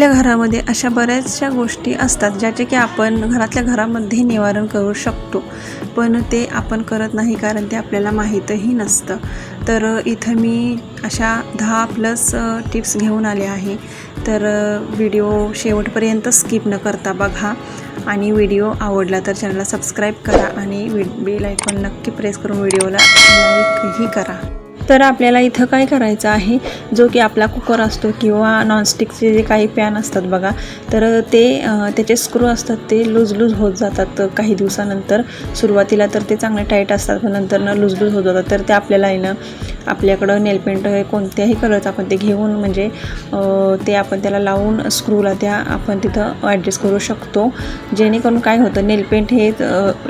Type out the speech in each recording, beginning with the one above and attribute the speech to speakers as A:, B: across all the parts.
A: आपल्या घरामध्ये अशा बऱ्याचशा गोष्टी असतात ज्याचे की आपण घरातल्या घरामध्ये निवारण करू शकतो. पण ते आपण करत नाही कारण ते आपल्याला माहीतही नसतं. तर इथं मी अशा दहा प्लस टिप्स घेऊन आले आहे. तर व्हिडिओ शेवटपर्यंत स्किप न करता बघा आणि व्हिडिओ आवडला तर चॅनलला सबस्क्राईब करा आणि वि बेल आयकॉन नक्की प्रेस करून व्हिडिओला लाईकही करा. तर आपल्याला इथं काय करायचं आहे? जो की आपला कुकर असतो किंवा नॉनस्टिकचे जे काही पॅन असतात बघा तर ते त्याचे स्क्रू असतात ते लूज लूज होत जातात काही दिवसानंतर. सुरुवातीला तर ते चांगले टाईट असतात पण नंतर ना लूज लूज होत जातात. तर ते आपल्याला आहे ना आपल्याकडं नेलपेंट हे कोणत्याही कलरचं आपण ते घेऊन म्हणजे ते आपण त्याला लावून स्क्रूला त्या आपण तिथं ॲडजस्ट करू शकतो. जेणेकरून काय होतं नेलपेंट हे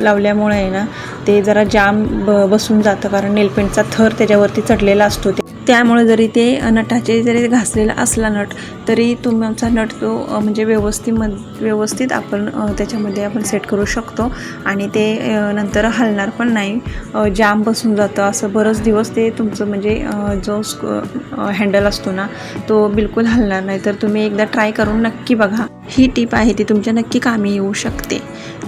A: लावल्यामुळे आहे ना ते जरा जाम ब बसून जातं. कारण नेलपेंटचा थर त्याच्यावरती चढलेला असतो ते. त्यामुळे जरी ते नटाचे जरी घासलेला असला नट तरी तुमचा नट तो म्हणजे व्यवस्थित व्यवस्थित आपण त्याच्यामध्ये आपण सेट करू शकतो. आणि ते नंतर हलणार पण नाही. जाम बसून जातं. असं बरंच दिवस ते तुमचं म्हणजे जो हँडल असतो ना तो बिलकुल हलणार नाही. तर तुम्ही एकदा ट्राय करून नक्की बघा. ही टीप आहे ती तुमच्या नक्की कामी येऊ शकते.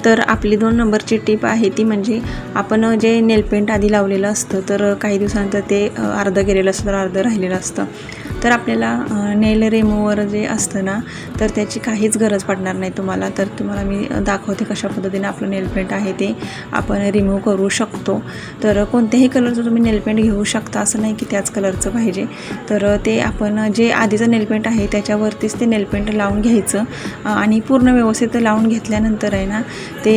A: तर आपली दोन नंबरची टीप आहे ती म्हणजे आपण जे नेलपेंट आधी लावलेलं असतं तर काही दिवसानंतर ते अर्धं गेलेलं असतं तर अर्धं राहिलेलं असतं. तर आपल्याला नेल रिमूवर जे असतं ना तर त्याची काहीच गरज पडणार नाही तुम्हाला. तर तुम्हाला मी दाखवते कशा पद्धतीने आपलं नेलपेंट आहे ते आपण रिमूव्ह करू शकतो. तर कोणत्याही कलरचं तुम्ही नेलपेंट घेऊ शकता असं नाही की त्याच कलरचं पाहिजे. तर ते आपण जे आधीचं नेलपेंट आहे त्याच्यावरतीच ते नेलपेंट लावून घ्यायचं. आणि पूर्ण व्यवस्थित लावून घेतल्यानंतर आहे ना ते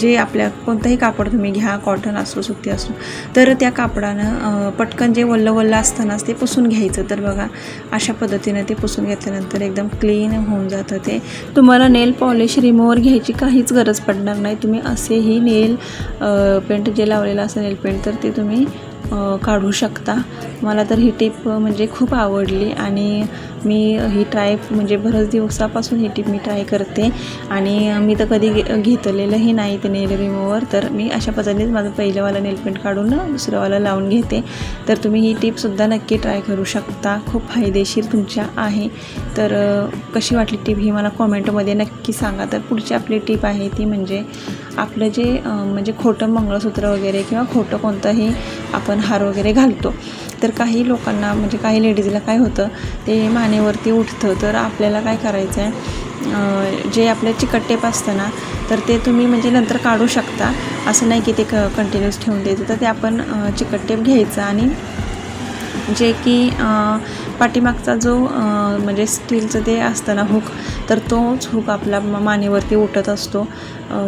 A: जे आपल्या कोणतंही कापड तुम्ही घ्या कॉटन असो सुती असो तर त्या कापडानं पटकन जे वल्ल वल्ल असतानाच ते पुसून घ्यायचं. तर बघा अशा पद्धतीने ते पुसून घेतल्यानंतर एकदम क्लीन होऊन जातं ते. तुम्हाला नेल पॉलिश रिमूव्हर घ्यायची काहीच गरज पडणार नाही. तुम्ही असेही नेल पेंट जे लावलेलं असं नेल पेंट तर ते तुम्ही काढू शकता. मला तर ही टीप म्हणजे खूप आवडली आणि मी ही ट्राय म्हणजे बरंच दिवसापासून ही टीप मी ट्राय करते आणि मी तर कधी घे घेतलेलंही नाही ते नेल रिमूवर तर मी अशा पद्धतीनेच माझं पहिलंवाला नेलपेंट काढून ना दुसरंवाला लावून घेते. तर तुम्ही ही टीपसुद्धा नक्की ट्राय करू शकता. खूप फायदेशीर तुमच्या आहे. तर कशी वाटली टीप ही मला कॉमेंटमध्ये नक्की सांगा. तर पुढची आपली टीप आहे ती म्हणजे आपलं जे म्हणजे खोटं मंगळसूत्र वगैरे किंवा खोटं कोणतंही आपण आपण हार वगैरे घालतो. तर काही लोकांना म्हणजे काही लेडीजला काय होतं ते मानेवरती उठतं. तर आपल्याला काय करायचं आहे जे आपलं चिकट टेप असतं ना तर ते तुम्ही म्हणजे नंतर काढू शकता. असं नाही की ते क कंटिन्यूस ठेवून द्यायचं. तर ते आपण चिकट टेप घ्यायचं आणि जे की पाठीमागचा जो म्हणजे स्टीलचं ते असतं ना हुक तर तोच हुक आपला मानेवरती उठत असतो.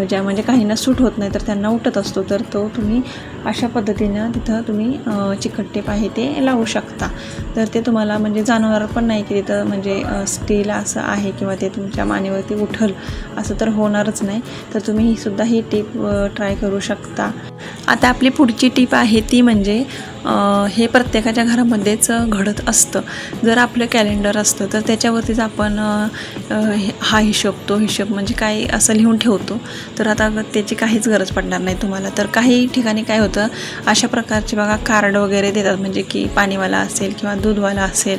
A: ज्या म्हणजे काहींना सूट होत नाही तर त्यांना उठत असतो. तर तो तुम्ही अशा पद्धतीनं तिथं तुम्ही अ, चिकट टेप आहे ते लावू शकता. तर ते तुम्हाला म्हणजे जाणवणार पण नाही की तिथं म्हणजे स्टील असं आहे किंवा ते तुमच्या मानेवरती उठल असं तर होणारच नाही. तर तुम्ही ही सुद्धा ही टीप ट्राय करू शकता. आता आपली पुढची टीप आहे ती म्हणजे हे प्रत्येकाच्या घरामध्येच घडत असतं. जर आपलं कॅलेंडर असतं तर त्याच्यावरतीच आपण हा हिशोब तो हिशोब म्हणजे काय असं लिहून ठेवतो. तर आता त्याची काहीच गरज पडणार नाही तुम्हाला. तर काही ठिकाणी काय होतं अशा प्रकारचे बघा कार्ड वगैरे देतात. म्हणजे की पाणीवाला असेल किंवा दूधवाला असेल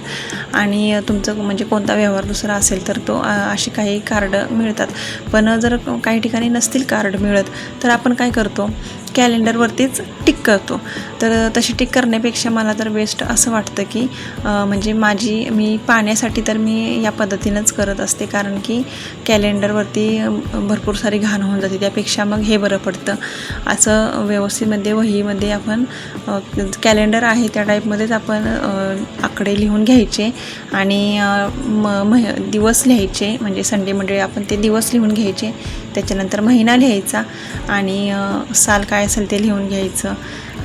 A: आणि तुमचं म्हणजे कोणता व्यवहार दुसरा असेल तर तो असे अशी काही कार्ड मिळतात. पण जर काही ठिकाणी नसतील कार्ड मिळत तर आपण काय करतो? कॅलेंडरवरतीच टिक करतो. तर तशी टिक करण्यापेक्षा मला तर बेस्ट असं वाटतं की म्हणजे माझी मी पाण्यासाठी तर मी या पद्धतीनंच करत असते. कारण की कॅलेंडरवरती भरपूर सारी घाण होऊन जाते. त्यापेक्षा मग हे बरं पडतं. असं व्यवस्थितमध्ये वहीमध्ये आपण कॅलेंडर आहे त्या टाईपमध्येच आपण आकडे लिहून घ्यायचे आणि म मह दिवस लिहायचे. म्हणजे संडे मंडळी आपण ते दिवस लिहून घ्यायचे. त्याच्यानंतर महिना लिहायचा आणि साल काय असेल ते लिहून घ्यायचं.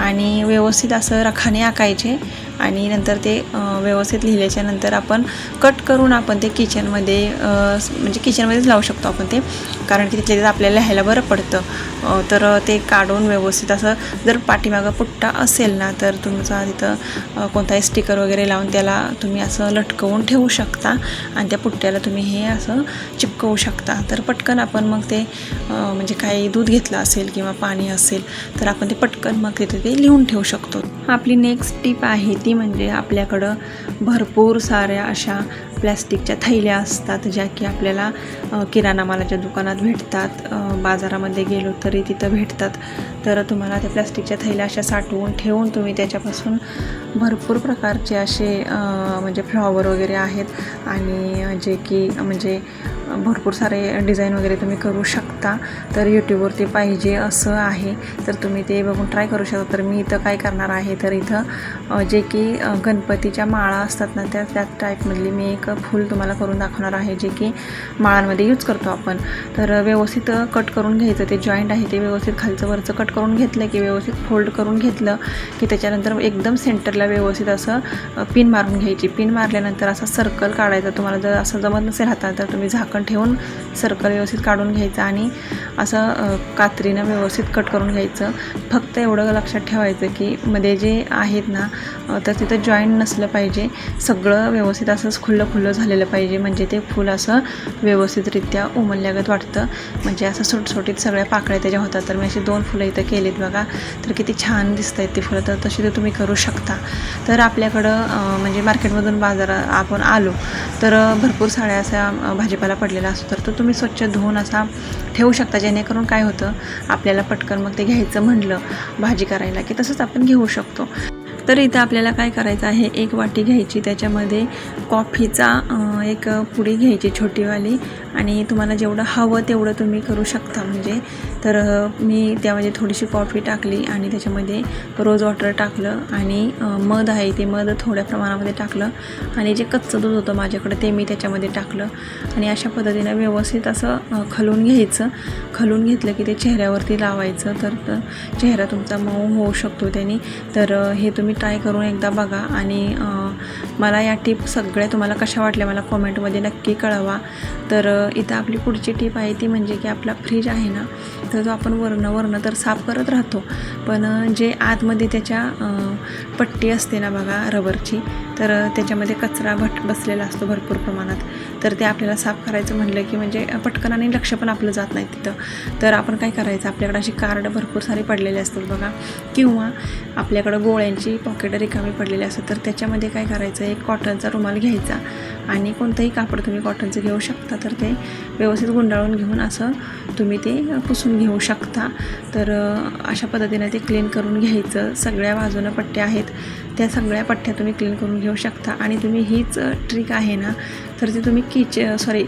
A: आणि व्यवस्थित असं रखाने आकायचे आणि नंतर ते व्यवस्थित लिहिल्याच्या नंतर आपण कट करून आपण ते किचनमध्ये म्हणजे किचनमध्येच लावू शकतो आपण ते. कारण की तिथल्या तिथं आपल्याला लिहायला बरं पडतं. तर ते काढून व्यवस्थित असं जर पाठीमागं पुट्टा असेल ना तर तुमचा तिथं कोणताही स्टिकर वगैरे लावून त्याला तुम्ही असं लटकवून ठेवू शकता. आणि त्या पुट्ट्याला तुम्ही हे असं चिपकवू शकता. तर पटकन आपण मग ते म्हणजे काही दूध घेतलं असेल किंवा पाणी असेल तर आपण ते पटकन मग तिथे ते लिहून ठेवू शकतो. आपली नेक्स्ट टीप आहे ती म्हणजे आपल्याकडं भरपूर साऱ्या अशा प्लॅस्टिकच्या थैल्या असतात ज्या की आपल्याला किराणा मालाच्या दुकानात भेटतात. बाजारामध्ये गेलो तरी तिथं भेटतात. तर तुम्हाला त्या प्लॅस्टिकच्या थैल्या अशा साठवून ठेवून तुम्ही त्याच्यापासून भरपूर प्रकारचे असे म्हणजे फ्लॉवर वगैरे आहेत. आणि जे की म्हणजे भरपूर सारे डिझाईन वगैरे तुम्ही करू शकता. तर यूट्यूबवरती पाहिजे असं आहे. तर तुम्ही ते बघून ट्राय करू शकता. तर मी इथं काय करणार आहे? तर इथं जे की गणपतीच्या माळा असतात ना त्या त्या टाईपमधली मी एक फूल तुम्हाला करून दाखवणार आहे जे की माळांमध्ये यूज करतो आपण. तर व्यवस्थित कट करून घ्यायचं. ते जॉईंट आहे ते व्यवस्थित खालचं वरचं कट करून घेतलं की व्यवस्थित फोल्ड करून घेतलं की त्याच्यानंतर एकदम सेंटरला व्यवस्थित असं पिन मारून घ्यायची. पिन मारल्यानंतर असा सर्कल काढायचा. तुम्हाला जर असं जमत नसेल हातात तर तुम्ही झाकण ठेवून सर्कल व्यवस्थित काढून घ्यायचं आणि असं कात्रीनं व्यवस्थित कट करून घ्यायचं. फक्त एवढं लक्षात ठेवायचं की मध्ये जे आहेत ना तर तिथं जॉईंट नसलं पाहिजे. सगळं व्यवस्थित असंच खुल्लं खुल्लं झालेलं पाहिजे. म्हणजे ते फूल असं व्यवस्थितरित्या उमलल्यागत वाटतं. म्हणजे असं सुटसुटीत सगळ्या पाकळ्या त्याच्या होतात. तर मी अशी दोन फुलं इथं केलीत बघा. तर किती छान दिसत आहेत ती फुलं. तर तशी ते तुम्ही करू शकता. तर आपल्याकडं म्हणजे मार्केटमधून बाजारात आपण आलो तर भरपूर साड्या असा भाजीपाला पडलेला असतो. तर तो तुम्ही स्वच्छ धुवून असा ठेव. शकता जेणेकरून काय होतं आपल्याला पटकन मग ते घ्यायचं म्हणलं भाजी करायला की तसंच आपण घेऊ शकतो. तर इथं आपल्याला काय करायचं आहे एक वाटी घ्यायची त्याच्यामध्ये कॉफीचा एक पुडी घ्यायची छोटीवाली आणि तुम्हाला जेवढं हवं तेवढं तुम्ही करू शकता. म्हणजे तर मी त्यामध्ये थोडीशी कॉफी टाकली आणि त्याच्यामध्ये रोज वॉटर टाकलं आणि मध आहे ते मध थोड्या प्रमाणामध्ये टाकलं आणि जे कच्चं दूध होतं माझ्याकडे ते मी त्याच्यामध्ये टाकलं आणि अशा पद्धतीनं व्यवस्थित असं खलून घ्यायचं. खलून घेतलं की ते चेहऱ्यावरती लावायचं. तर चेहरा तुमचा मऊ होऊ शकतो त्याने. तर हे तुम्ही ट्राय करून एकदा बघा आणि मला या टिप सगळ्या तुम्हाला कशा वाटल्या मला कॉमेंटमध्ये नक्की कळवा. तर इथं आपली पुढची टिप आहे ती म्हणजे की आपला फ्रीज आहे ना तर जो आपण वरणं वरणं तर साफ करत राहतो. पण जे आतमध्ये त्याच्या पट्टी असते ना बघा रबरची तर त्याच्यामध्ये कचरा भट बसलेला असतो भरपूर प्रमाणात. तर ते आपल्याला साफ करायचं म्हणलं की म्हणजे पटकन आणि लक्ष पण आपलं जात नाही तिथं. तर आपण काय करायचं आपल्याकडे अशी कार्ड भरपूर सारी पडलेली असतात बघा. किंवा आपल्याकडं गोळ्यांची पॉकेट रिकामी पडलेली असतात तर त्याच्यामध्ये काय करायचं एक कॉटनचा रुमाल घ्यायचा. आणि कोणतंही कापड तुम्ही कॉटनचं घेऊ शकता तर ते व्यवस्थित गुंडाळून घेऊन असं तुम्ही ते पुसून घेऊ शकता. तर अशा पद्धतीने ते क्लीन करून घ्यायचं. सगळ्या बाजूनं पट्ट्या आहेत. त्या सगळ्या पट्ट्या तुम्ही क्लीन करून घेऊ शकता. आणि तुम्ही हीच ट्रिक आहे ना तर ती तुम्ही किच सॉरी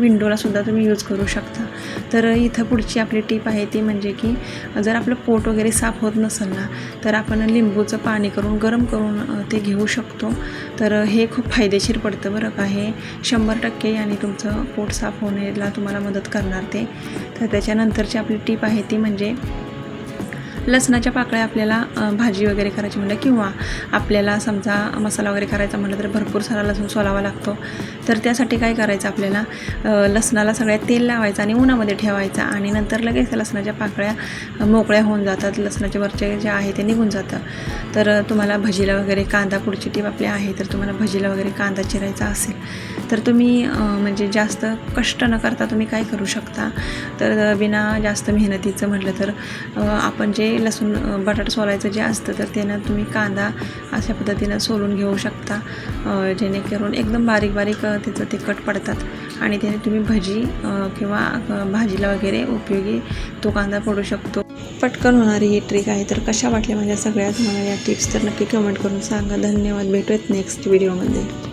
A: विंडोलासुद्धा तुम्ही यूज करू शकता. तर इथं पुढची आपली टीप आहे ती म्हणजे की जर आपलं पोट वगैरे साफ होत नसेल ना तर आपण लिंबूचं पाणी करून गरम करून ते घेऊ शकतो. तर हे खूप फायदेशीर पडतं बरं का. हे शंभर टक्के आणि तुमचं पोट साफ होण्याला तुम्हाला मदत करणार ते. तर त्याच्यानंतरची आपली टीप आहे ती म्हणजे लसणाच्या पाकळ्या आपल्याला भाजी वगैरे करायची म्हणलं किंवा आपल्याला समजा मसाला वगैरे करायचा म्हटलं तर भरपूर सारा लसूण सोलावा लागतो. तर त्यासाठी काय करायचं आपल्याला? लसणाला सगळ्यात तेल लावायचं आणि उन्हामध्ये ठेवायचं आणि नंतर लगेच लसणाच्या पाकळ्या मोकळ्या होऊन जातात. लसणाचे वरचे जे आहे ते निघून जातं. तर तुम्हाला भजीला वगैरे कांदा पुढची टीप आपली आहे तर तुम्हाला भजीला वगैरे कांदा चिरायचा असेल तर तुम्ही म्हणजे जास्त कष्ट न करता तुम्ही काय करू शकता? तर बिना जास्त मेहनतीचं म्हटलं तर आपण जे लसूण बटाटा सोलायचं जे असतं तर त्यानं तुम्ही कांदा अशा पद्धतीनं सोलून घेऊ शकता. जेणेकरून एकदम बारीक बारीक त्याचं ते कट पडतात. आणि त्याने तुम्ही भजी किंवा भाजीला वगैरे उपयोगी तो कांदा पडू शकतो. पटकन होणारी ही ट्रिक आहे. तर कशा वाटल्या माझ्या सगळ्यात मला या टिप्स तर नक्की कमेंट करून सांगा. धन्यवाद. भेटूयात नेक्स्ट व्हिडिओमध्ये